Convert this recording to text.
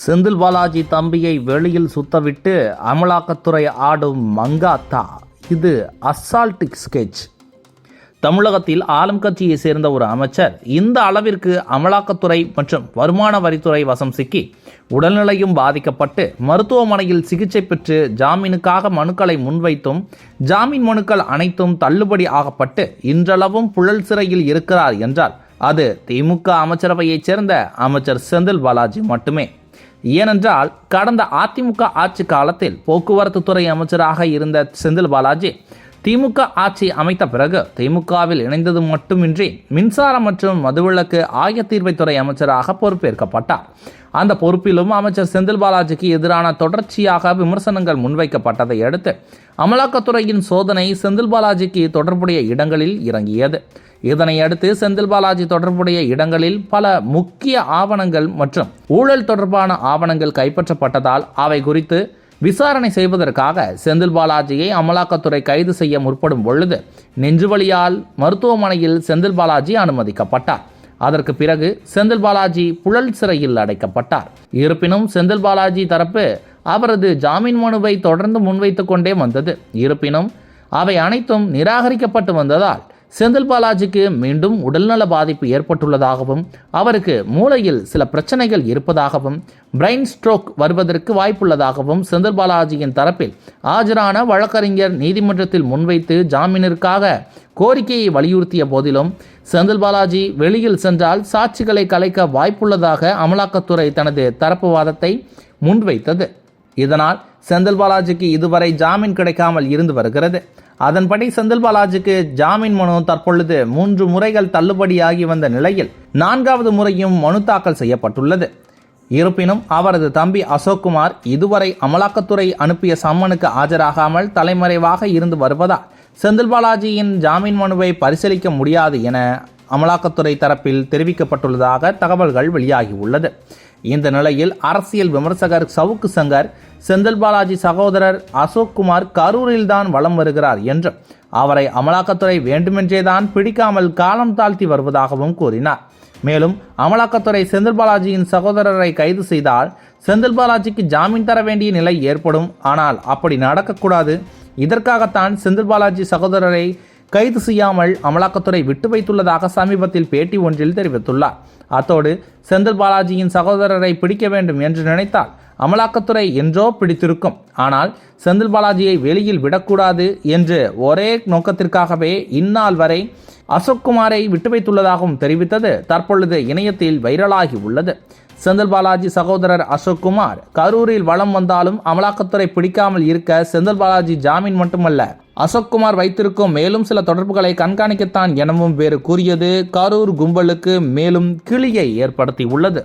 செந்தில் பாலாஜி தம்பியை வெளியில் சுத்தவிட்டு அமலாக்கத்துறை ஆடும் மங்காத்தா இது அசால்டிக் ஸ்கெட்ச் தமிழகத்தில் ஆளும் கட்சியை சேர்ந்த ஒரு அமைச்சர் இந்த அளவிற்கு அமலாக்கத்துறை மற்றும் வருமான வரித்துறை வசம் சிக்கி உடல்நிலையும் பாதிக்கப்பட்டு மருத்துவமனையில் சிகிச்சை பெற்று ஜாமீனுக்காக மனுக்களை முன்வைத்தும் ஜாமீன் மனுக்கள் அனைத்தும் தள்ளுபடி ஆகப்பட்டு இன்றளவும் புழல் சிறையில் இருக்கிறார் என்றால் அது திமுக அமைச்சரவையைச் சேர்ந்த அமைச்சர் செந்தில் பாலாஜி மட்டுமே. ஏனென்றால் கடந்த அதிமுக ஆட்சி காலத்தில் போக்குவரத்து துறை அமைச்சராக இருந்த செந்தில் பாலாஜி திமுக ஆட்சி அமைத்த பிறகு திமுகவில் இணைந்தது மட்டுமின்றி மின்சாரம் மற்றும் மதுவிலக்கு ஆயத்தீர்வைத்துறை அமைச்சராக பொறுப்பேற்கப்பட்டார். அந்த பொறுப்பிலும் அமைச்சர் செந்தில் பாலாஜிக்கு எதிரான தொடர்ச்சியாக விமர்சனங்கள் முன்வைக்கப்பட்டதை அடுத்து அமலாக்கத்துறையின் சோதனை செந்தில் பாலாஜிக்கு தொடர்புடைய இடங்களில் இறங்கியது. இதனை அடுத்து செந்தில் பாலாஜி தொடர்புடைய இடங்களில் பல முக்கிய ஆவணங்கள் மற்றும் ஊழல் தொடர்பான ஆவணங்கள் கைப்பற்றப்பட்டதால் அவை குறித்து விசாரணை செய்வதற்காக செந்தில் பாலாஜியை அமலாக்கத்துறை கைது செய்ய முற்படும் பொழுது நெஞ்சுவலியால் மருத்துவமனையில் செந்தில் பாலாஜி அனுமதிக்கப்பட்டார். அதற்கு பிறகு செந்தில் பாலாஜி புழல் சிறையில் அடைக்கப்பட்டார். இருப்பினும் செந்தில் பாலாஜி தரப்பு அவரது ஜாமீன் மனுவை தொடர்ந்து முன்வைத்து கொண்டே வந்தது. இருப்பினும் அவை அனைத்தும் நிராகரிக்கப்பட்டு வந்ததால் செந்தில் பாலாஜிக்கு மீண்டும் உடல்நல பாதிப்பு ஏற்பட்டுள்ளதாகவும் அவருக்கு மூளையில் சில பிரச்சனைகள் இருப்பதாகவும் பிரெயின் ஸ்ட்ரோக் வருவதற்கு வாய்ப்புள்ளதாகவும் செந்தில் பாலாஜியின் தரப்பில் ஆஜரான வழக்கறிஞர் நீதிமன்றத்தில் முன்வைத்து ஜாமீனிற்காக கோரிக்கையை வலியுறுத்திய போதிலும் செந்தில் பாலாஜி வெளியில் சென்றால் சாட்சிகளை கலைக்க வாய்ப்புள்ளதாக அமலாக்கத்துறை தனது தரப்பு வாதத்தை முன்வைத்தது. இதனால் செந்தில் பாலாஜிக்கு இதுவரை ஜாமீன் கிடைக்காமல் இருந்து வருகிறது. அதன்படி செந்தில் பாலாஜிக்கு ஜாமீன் மனு தற்பொழுது மூன்று முறைகள் தள்ளுபடியாகி வந்த நிலையில் நான்காவது முறையும் மனு தாக்கல் செய்யப்பட்டுள்ளது. இருப்பினும் அவரது தம்பி அசோக்குமார் இதுவரை அமலாக்கத்துறை அனுப்பிய சம்மனுக்கு ஆஜராகாமல் தலைமறைவாக இருந்து வருவதால் செந்தில் பாலாஜியின் ஜாமீன் மனுவை பரிசீலிக்க முடியாது என அமலாக்கத்துறை தரப்பில் தெரிவிக்கப்பட்டுள்ளதாக தகவல்கள் வெளியாகியுள்ளது. இந்த நிலையில் அரசியல் விமர்சகர் சவுக்கு சங்கர் செந்தில் பாலாஜி சகோதரர் அசோக் குமார் கரூரில்தான் வலம் வருகிறார் என்றும் அவரை அமலாக்கத்துறை வேண்டுமென்றேதான் பிடிக்காமல் காலம் தாழ்த்தி வருவதாகவும் கூறினார். மேலும் அமலாக்கத்துறை செந்தில் பாலாஜியின் சகோதரரை கைது செய்தால் செந்தில் பாலாஜிக்கு ஜாமீன் தர வேண்டிய நிலை ஏற்படும். ஆனால் அப்படி நடக்கக்கூடாது. இதற்காகத்தான் செந்தில் பாலாஜி சகோதரரை கைது செய்யாமல் அமலாக்கத்துறை விட்டு வைத்துள்ளதாக சமீபத்தில் பேட்டி ஒன்றில் தெரிவித்துள்ளார். அத்தோடு செந்தில் பாலாஜியின் சகோதரரை பிடிக்க வேண்டும் என்று நினைத்தால் அமலாக்கத்துறை என்றோ பிடித்திருக்கும். ஆனால் செந்தில் பாலாஜியை வெளியில் விடக்கூடாது என்று ஒரே நோக்கத்திற்காகவே இந்நாள் வரை அசோக்குமாரை விட்டு வைத்துள்ளதாகவும் தெரிவித்தது தற்பொழுது இணையத்தில் வைரலாகி உள்ளது. செந்தில் பாலாஜி சகோதரர் அசோக்குமார் கரூரில் வளம் வந்தாலும் அமலாக்கத்துறை பிடிக்காமல் இருக்க செந்தில் பாலாஜி ஜாமீன் மட்டுமல்ல. அசோக்குமார் வைத்திருக்கும் மேலும் சில தொடர்புகளை கண்காணிக்கத்தான் எனவும் வேறு கூறியது. கரூர் கும்பலுக்கு மேலும் கிளியை ஏற்படுத்தி உள்ளது